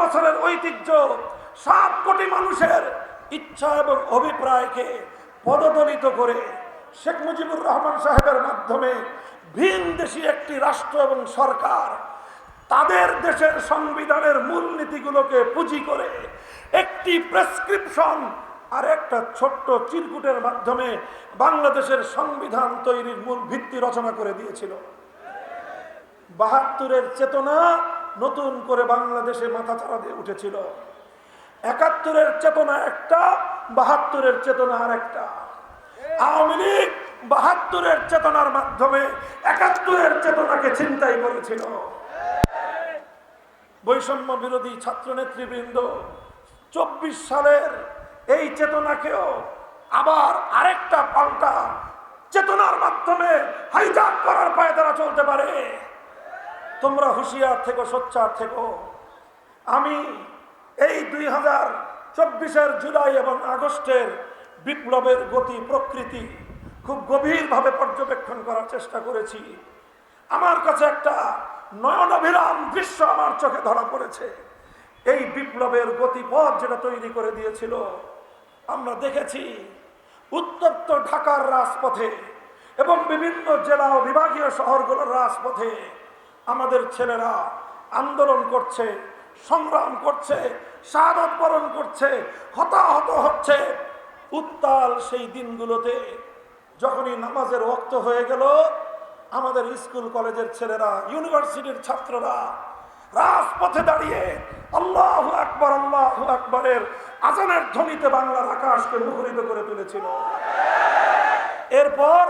বছরের ঐতিহ্য, সাত কোটি মানুষের ইচ্ছা এবং অভিপ্রায়কে পদদলিত করে শেখ মুজিবুর রহমান সাহেবের মাধ্যমে ভিন দেশি একটি রাষ্ট্র এবং সরকার তাদের দেশের সংবিধানের মূলনীতিগুলোকে পুঁজি করে একটি প্রেসক্রিপশন আর একটা ছোট্ট চিরকুটের মাধ্যমে বাংলাদেশের সংবিধান তৈরির মূল ভিত্তি রচনা করে দিয়েছিল। বাহাত্তরের চেতনা নতুন করে বাংলাদেশে মাথা চারা দিয়ে উঠেছিল। একাত্তরের চেতনা একটা, বাহাত্তরের চেতনা আর একটা। আওয়ামী লীগ বাহাত্তরের চেতনার মাধ্যমে একাত্তরের চেতনাকে চিন্তাই করেছিল। বৈষম্য বিরোধী ছাত্র নেতৃবৃন্দ, চব্বিশ সালের এই চেতনাকেও আবার আরেকটা পাল্টা চেতনার মাধ্যমে হাইজাক করার পায়ে তারা চলতে পারে। তোমরা হুঁশিয়ার থেকো, সোচ্চার থেকো। আমি এই দুই হাজার চব্বিশের জুলাই এবং আগস্টের বিপ্লবের গতি, প্রকৃতি খুব গভীরভাবে পর্যবেক্ষণ করার চেষ্টা করেছি। আমার কাছে একটা নয়নাভিরাম দৃশ্য আমার চোখে ধরা পড়েছে। এই বিপ্লবের গতিপথ যেটা তৈরি করে দিয়েছিল, আমরা দেখেছি উত্তপ্ত ঢাকার রাজপথে এবং বিভিন্ন জেলা ও বিভাগীয় শহরগুলোর রাজপথে আমাদের ছেলেরা আন্দোলন করছে, সংগ্রাম করছে, শাহাদত বরণ করছে, হতাহত হচ্ছে। উত্তাল সেই দিনগুলোতে যখনই নামাজের ওক্ত হয়ে গেল, আমাদের স্কুল কলেজের ছেলেরা, ইউনিভার্সিটির ছাত্ররা রাজপথে দাঁড়িয়ে আল্লাহ আকবর, আল্লাহ আকবরের আজানের ধ্বনিতে বাংলার আকাশকে মুখরিত করে তুলেছিল। এরপর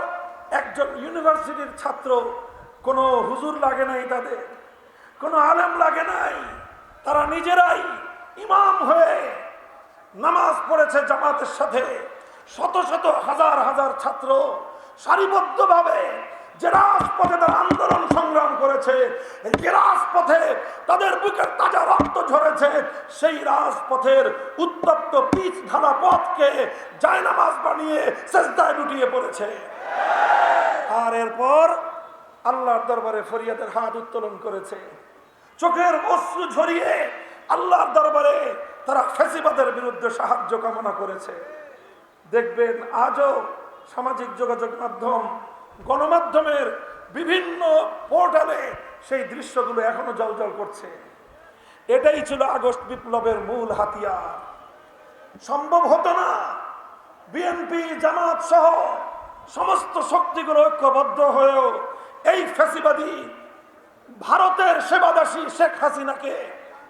একজন ইউনিভার্সিটির ছাত্র কোনো হুজুর লাগে নাই তাদের, কোনো আলেম লাগে নাই, তারা নিজেরাই ইমাম হয়ে নামাজ পড়েছে জামাতের সাথে। শত শত হাজার হাজার ছাত্র সারিবদ্ধভাবে যে রাজপথে তারা আন্দোলন সংগ্রাম করেছে, যে রাজপথে তাদের বুকের তাজা রক্ত ঝরেছে, সেই রাজপথের উত্তপ্ত পিচ ঢালা পথকে জায়নামাজ বানিয়ে চেষ্টায় লুটিয়ে পড়েছে। আর এরপর আল্লাহর দরবারে ফরিয়াদের হাত উত্তোলন করেছে। চোখের অশ্রু ঝরিয়ে আল্লাহর দরবারে তারা ফেসিবাদের বিরুদ্ধে সাহায্য কামনা করেছে। দেখবেন আজও সামাজিক যোগাযোগ মাধ্যম, গণমাধ্যমের বিভিন্ন পোর্টালে সেই দৃশ্যগুলো এখনও জলজল করছে। এটাই ছিল আগস্ট বিপ্লবের মূল হাতিয়ার। সম্ভব হতো না বিএনপি, জামাত সহ সমস্ত শক্তিগুলো ঐক্যবদ্ধ হয়েও এই ফ্যাসিবাদী ভারতের সেবাদাসী শেখ হাসিনাকে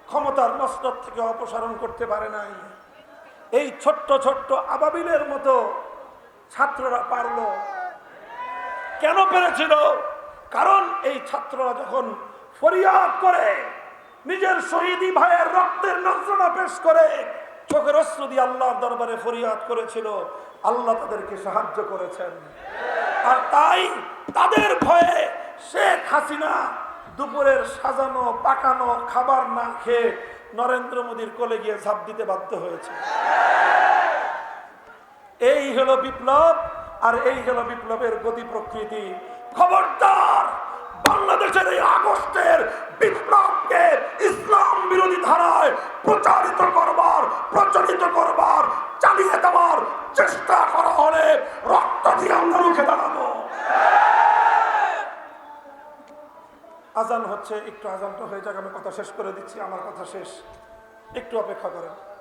ক্ষমতার মস্তক থেকে অপসারণ করতে পারে নাই। এই ছোট্ট ছোট্ট আবাবিলের মতো ছাত্ররা পারল। কেন পেরেছিল? কারণ এই ছাত্ররা যখন ফরিয়াদ করে, নিজের শহীদি ভাইয়ের রক্তের নজরনা পেশ করে, চোখের অস্ত্র দিয়ে আল্লাহর দরবারে ফরিয়াদ করেছিল, আল্লাহ তাদেরকে সাহায্য করেছেন। আর তাই তাদের ভয়ে শেখ হাসিনা দুপুরের সাজানো, পাকানো খাবার না খেয়ে নরেন্দ্র মোদীর কোলে গিয়ে ঝাঁপ দিতে বাধ্য হয়েছে। এই হলো বিপ্লব আর এই হলো বিপ্লবের গতি প্রকৃতি। খবরদার, বাংলাদেশের এই আগস্টের বিপ্লবকে ইসলাম বিরোধী ধারায় প্রচারিত করবার, প্রচলিত করবার, চালিয়ে দেওয়ার চেষ্টা করা হলে রক্ত দিয়ে আমরা রুখে দাঁড়াবো আজান হচ্ছে, একটু আজানটা হয়ে যাক, আমি কথা শেষ করে দিচ্ছি, আমার কথা শেষ। একটু অপেক্ষা করেন।